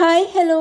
Hi hello.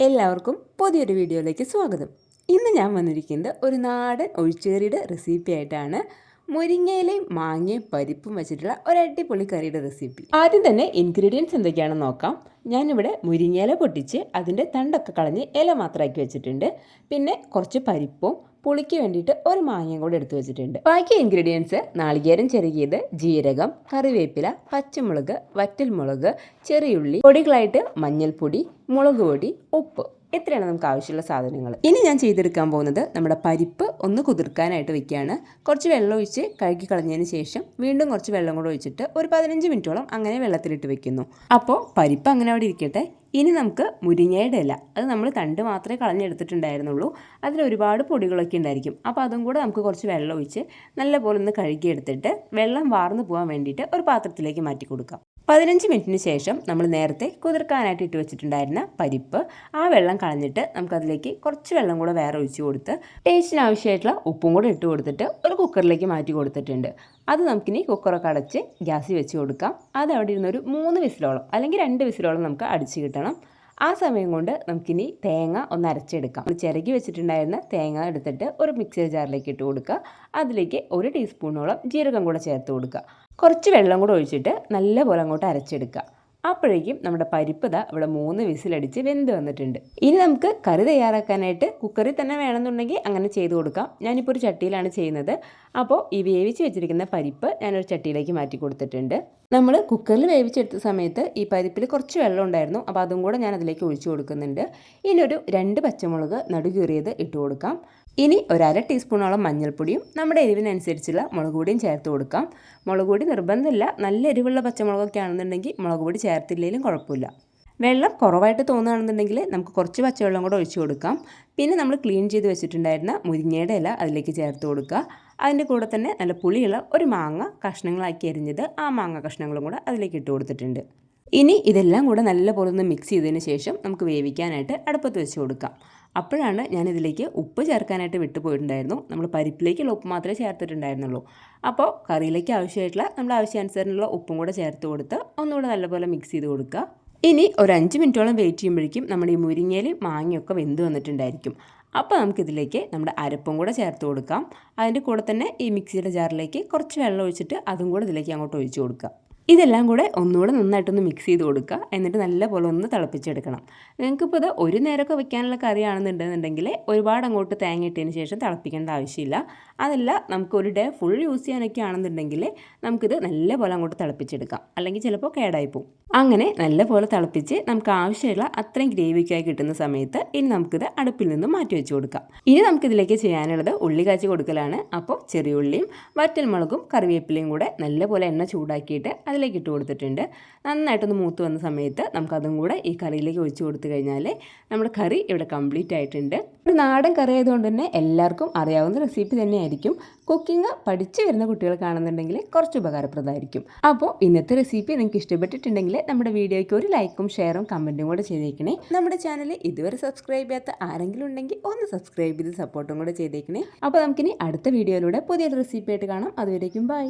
എല്ലാവർക്കും പുതിയൊരു വീഡിയോയിലേക്ക് സ്വാഗതം. ഇന്ന് ഞാൻ വന്നിരിക്കുന്നത് ഒരു നാടൻ ഒഴിച്ചേറിയുടെ റെസിപ്പി ആയിട്ടാണ്. മുരിങ്ങയിലയും മാങ്ങയും പരിപ്പും വെച്ചിട്ടുള്ള ഒരു അടിപൊളി കറിയുടെ റെസിപ്പി ആദ്യം തന്നെ ഇൻഗ്രീഡിയൻസ് എന്തൊക്കെയാണെന്ന് നോക്കാം. ഞാനിവിടെ മുരിങ്ങയില പൊട്ടിച്ച് അതിന്റെ തണ്ടൊക്കെ കളഞ്ഞ് ഇല മാത്രമാക്കി വെച്ചിട്ടുണ്ട്. പിന്നെ കുറച്ച് പരിപ്പും പുളിക്ക് വേണ്ടിയിട്ട് ഒരു മാങ്ങയും കൂടെ എടുത്തു വെച്ചിട്ടുണ്ട്. ബാക്കി ഇൻഗ്രീഡിയൻസ് നാളികേരം ചെറുകിയത് ജീരകം കറിവേപ്പില പച്ചമുളക് വറ്റൽമുളക് ചെറിയുള്ളി പൊടികളായിട്ട് മഞ്ഞൾപ്പൊടി മുളക് പൊടി ഉപ്പ്. ഇത്രയാണ് നമുക്ക് ആവശ്യമുള്ള സാധനങ്ങൾ. ഇനി ഞാൻ ചെയ്തെടുക്കാൻ പോകുന്നത് നമ്മുടെ പരിപ്പ് ഒന്ന് കുതിർക്കാനായിട്ട് വെക്കുകയാണ്. കുറച്ച് വെള്ളം ഒഴിച്ച് കഴുകി കളഞ്ഞതിന് ശേഷം വീണ്ടും കുറച്ച് വെള്ളം കൂടെ ഒഴിച്ചിട്ട് ഒരു പതിനഞ്ച് മിനിറ്റോളം അങ്ങനെ വെള്ളത്തിലിട്ട് വെക്കുന്നു. അപ്പോൾ പരിപ്പ് അങ്ങനെ അവിടെ ഇരിക്കട്ടെ. ഇനി നമുക്ക് മുരിങ്ങയുടെ ഇല. അത് നമ്മൾ തണ്ട് മാത്രമേ കളഞ്ഞെടുത്തിട്ടുണ്ടായിരുന്നുള്ളൂ. അതിൽ ഒരുപാട് പൊടികളൊക്കെ ഉണ്ടായിരിക്കും. അപ്പോൾ അതും കൂടെ നമുക്ക് കുറച്ച് വെള്ളം ഒഴിച്ച് നല്ലപോലെ ഒന്ന് കഴുകിയെടുത്തിട്ട് വെള്ളം വാർന്നു പോകാൻ വേണ്ടിയിട്ട് ഒരു പാത്രത്തിലേക്ക് മാറ്റി കൊടുക്കാം. പതിനഞ്ച് മിനിറ്റിന് ശേഷം നമ്മൾ നേരത്തെ കുതിർക്കാനായിട്ട് ഇട്ട് വെച്ചിട്ടുണ്ടായിരുന്ന പരിപ്പ് ആ വെള്ളം കളഞ്ഞിട്ട് നമുക്കതിലേക്ക് കുറച്ച് വെള്ളം കൂടെ വേറെ ഒഴിച്ച് കൊടുത്ത് ടേസ്റ്റിന് ആവശ്യമായിട്ടുള്ള ഉപ്പും കൂടെ ഇട്ട് കൊടുത്തിട്ട് ഒരു കുക്കറിലേക്ക് മാറ്റി കൊടുത്തിട്ടുണ്ട്. അത് നമുക്കിനി കുക്കറൊക്കെ അടച്ച് ഗ്യാസിൽ വെച്ച് കൊടുക്കാം. അത് അവിടെ ഇരുന്നൊരു മൂന്ന് വിസിലോളം അല്ലെങ്കിൽ രണ്ട് വിസിലോളം നമുക്ക് അടിച്ച് കിട്ടണം. ആ സമയം കൊണ്ട് നമുക്കിനി തേങ്ങ ഒന്ന് അരച്ചെടുക്കാം. ചിരകി വെച്ചിട്ടുണ്ടായിരുന്ന തേങ്ങ എടുത്തിട്ട് ഒരു മിക്സർ ജാറിലേക്ക് ഇട്ട് കൊടുക്കുക. അതിലേക്ക് ഒരു ടീസ്പൂണോളം ജീരകം കൂടെ ചേർത്ത് കൊടുക്കുക. കുറച്ച് വെള്ളം കൂടെ ഒഴിച്ചിട്ട് നല്ലപോലെ അങ്ങോട്ട് അരച്ചെടുക്കുക. അപ്പോഴേക്കും നമ്മുടെ പരിപ്പ് ഇവിടെ മൂന്ന് വിസിലടിച്ച് വെന്ത് വന്നിട്ടുണ്ട്. ഇനി നമുക്ക് കറി തയ്യാറാക്കാനായിട്ട് കുക്കറിൽ തന്നെ വേണമെന്നുണ്ടെങ്കിൽ അങ്ങനെ ചെയ്ത് കൊടുക്കാം. ഞാനിപ്പോൾ ഒരു ചട്ടിയിലാണ് ചെയ്യുന്നത്. അപ്പോൾ ഈ വേവിച്ച് വെച്ചിരിക്കുന്ന പരിപ്പ് ഞാനൊരു ചട്ടിയിലേക്ക് മാറ്റി കൊടുത്തിട്ടുണ്ട്. നമ്മൾ കുക്കറിൽ വേവിച്ചെടുത്ത സമയത്ത് ഈ പരിപ്പിൽ കുറച്ച് വെള്ളം ഉണ്ടായിരുന്നു. അപ്പോൾ അതും കൂടെ ഞാൻ അതിലേക്ക് ഒഴിച്ചു കൊടുക്കുന്നുണ്ട്. ഇനി ഒരു രണ്ട് പച്ചമുളക് നടുകീറിയത് ഇട്ട് കൊടുക്കാം. ഇനി ഒരര ടീസ്പൂണോളം മഞ്ഞൾപ്പൊടിയും നമ്മുടെ എരിവിനനുസരിച്ചുള്ള മുളക് പൊടിയും ചേർത്ത് കൊടുക്കാം. മുളക് പൊടി നിർബന്ധമില്ല. നല്ല എരിവുള്ള പച്ചമുളകൊക്കെ ആണെന്നുണ്ടെങ്കിൽ മുളക് പൊടി ചേർത്തില്ലെങ്കിലും കുഴപ്പമില്ല. വെള്ളം കുറവായിട്ട് തോന്നുകയാണെന്നുണ്ടെങ്കിൽ നമുക്ക് കുറച്ച് പച്ചവെള്ളം കൂടെ ഒഴിച്ചു കൊടുക്കാം. പിന്നെ നമ്മൾ ക്ലീൻ ചെയ്ത് വെച്ചിട്ടുണ്ടായിരുന്ന മുരിങ്ങയുടെ ഇല അതിലേക്ക് ചേർത്ത് കൊടുക്കുക. അതിന്റെ കൂടെ തന്നെ നല്ല പുളിയുള്ള ഒരു മാങ്ങ കഷ്ണങ്ങളാക്കി അരിഞ്ഞത് ആ മാങ്ങ കഷ്ണങ്ങളും കൂടെ അതിലേക്ക് ഇട്ട് കൊടുത്തിട്ടുണ്ട്. ഇനി ഇതെല്ലാം കൂടെ നല്ലപോലെ ഒന്ന് മിക്സ് ചെയ്തതിന് ശേഷം നമുക്ക് വേവിക്കാനായിട്ട് അടുപ്പത്ത് വെച്ച് കൊടുക്കാം. അപ്പോഴാണ് ഞാനിതിലേക്ക് ഉപ്പ് ചേർക്കാനായിട്ട് വിട്ടുപോയിട്ടുണ്ടായിരുന്നു. നമ്മൾ പരിപ്പിലേക്കുള്ള ഉപ്പ് മാത്രമേ ചേർത്തിട്ടുണ്ടായിരുന്നുള്ളൂ. അപ്പോൾ കറിയിലേക്ക് ആവശ്യമായിട്ടുള്ള നമ്മുടെ ആവശ്യാനുസരണമുള്ള ഉപ്പും കൂടെ ചേർത്ത് കൊടുത്ത് ഒന്നുകൂടെ നല്ലപോലെ മിക്സ് ചെയ്ത് കൊടുക്കുക. ഇനി ഒരു അഞ്ച് മിനിറ്റോളം വെയിറ്റ് ചെയ്യുമ്പോഴേക്കും നമ്മുടെ ഈ മുരിങ്ങയിൽ മാങ്ങയൊക്കെ വെന്ത് വന്നിട്ടുണ്ടായിരിക്കും. അപ്പോൾ നമുക്കിതിലേക്ക് നമ്മുടെ അരപ്പും കൂടെ ചേർത്ത് കൊടുക്കാം. അതിന്റെ കൂടെ തന്നെ ഈ മിക്സിയുടെ ജാറിലേക്ക് കുറച്ച് വെള്ളം ഒഴിച്ചിട്ട് അതും കൂടെ ഇതിലേക്ക് അങ്ങോട്ട് ഒഴിച്ച് കൊടുക്കാം ഇതെല്ലാം കൂടെ ഒന്നുകൂടെ നന്നായിട്ടൊന്ന് മിക്സ് ചെയ്ത് കൊടുക്കുക. എന്നിട്ട് നല്ലപോലെ ഒന്ന് തിളപ്പിച്ചെടുക്കണം. നിങ്ങൾക്കിപ്പോൾ ഇത് ഒരു നേരമൊക്കെ വെക്കാനുള്ള കറിയാണെന്നുണ്ടെന്നുണ്ടെങ്കിൽ ഒരുപാട് അങ്ങോട്ട് തേങ്ങ ഇട്ടതിന് ശേഷം തിളപ്പിക്കേണ്ട ആവശ്യമില്ല. അതല്ല നമുക്ക് ഒരു ഡേ ഫുൾ യൂസ് ചെയ്യാനൊക്കെ ആണെന്നുണ്ടെങ്കിൽ നമുക്കിത് നല്ലപോലെ അങ്ങോട്ട് തിളപ്പിച്ചെടുക്കാം. അല്ലെങ്കിൽ ചിലപ്പോൾ കേടായി പോകും അങ്ങനെ നല്ലപോലെ തിളപ്പിച്ച് നമുക്ക് ആവശ്യമുള്ള അത്രയും ഗ്രേവിക്കായി കിട്ടുന്ന സമയത്ത് ഇനി നമുക്കിത് അടുപ്പിൽ നിന്ന് മാറ്റി വെച്ച് കൊടുക്കാം. ഇനി നമുക്കിതിലേക്ക് ചെയ്യാനുള്ളത് ഉള്ളി കാച്ചി കൊടുക്കലാണ്. അപ്പോൾ ചെറിയ ഉള്ളിയും വറ്റൽമുളകും കറിവേപ്പിലയും കൂടെ നല്ലപോലെ എണ്ണ ചൂടാക്കിയിട്ട് അതിലേക്ക് ഇട്ട് കൊടുത്തിട്ടുണ്ട്. നന്നായിട്ടൊന്ന് മൂത്ത് വന്ന സമയത്ത് നമുക്കതും കൂടെ ഈ കറിയിലേക്ക് ഒഴിച്ചു കൊടുത്തു കഴിഞ്ഞാൽ നമ്മുടെ കറി ഇവിടെ കംപ്ലീറ്റ് ആയിട്ടുണ്ട്. ഒരു നാടൻ കറി ആയതുകൊണ്ട് തന്നെ എല്ലാവർക്കും അറിയാവുന്ന റെസിപ്പി തന്നെയായിരിക്കും. കുക്കിംഗ് പഠിച്ചു വരുന്ന കുട്ടികൾ കാണുന്നുണ്ടെങ്കിൽ കുറച്ച് ഉപകാരപ്രദമായിരിക്കും. അപ്പോൾ ഇന്നത്തെ റെസിപ്പി നിങ്ങൾക്ക് ഇഷ്ടപ്പെട്ടിട്ടുണ്ടെങ്കിൽ നമ്മുടെ വീഡിയോയ്ക്ക് ഒരു ലൈക്കും ഷെയറും കമന്റും കൂടെ ചെയ്തേക്കണേ. നമ്മുടെ ചാനൽ ഇതുവരെ സബ്സ്ക്രൈബ് ചെയ്യാത്ത ആരെങ്കിലും ഉണ്ടെങ്കിൽ ഒന്ന് സബ്സ്ക്രൈബ് ചെയ്ത് സപ്പോർട്ടും കൂടെ ചെയ്തേക്കണേ. അപ്പോൾ നമുക്കിനി അടുത്ത വീഡിയോയിലൂടെ പുതിയൊരു റെസിപ്പി ആയിട്ട് കാണാം. അതുവരേക്കും ബൈ